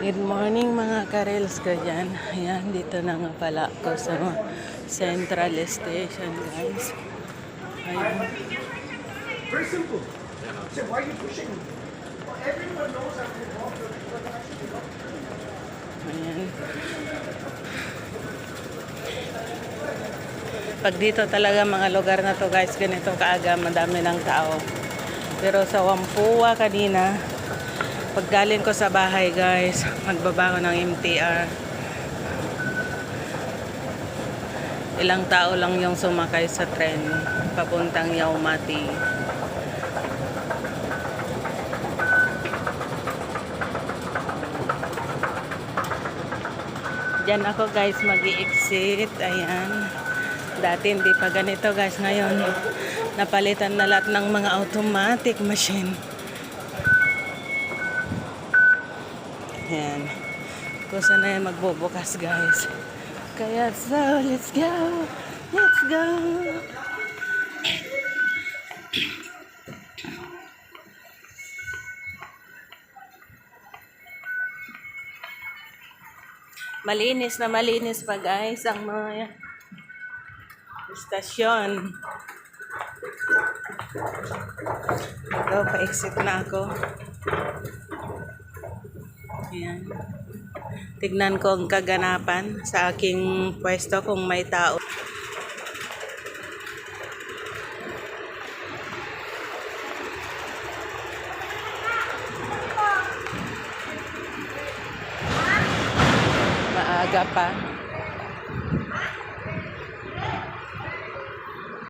Good morning mga karels ko dyan. Ayan, dito na nga pala ako sa Central Station guys. Ayan. Very simple. So why are you pushing everyone knows I'm involved Ayan. Pag dito talaga mga lugar na to guys, ganito kaaga, madami ng tao. Pero sa Wampua kanina, pag galing ko sa bahay guys, magbaba ko ng MTR. Ilang tao lang yung sumakay sa tren papuntang Yaumati. Diyan ako guys mag exit Ayan. Dati hindi pa ganito guys. Ngayon, napalitan na lahat ng mga automatic machine. Ayan. Kusa na yan magbubukas guys. Kaya so, let's go. Let's go. Malinis na malinis pa guys ang mga istasyon. Ito, pa-exit na ako. Ayan. Tignan ko ang kaganapan sa aking pwesto kung may tao. Maaga pa.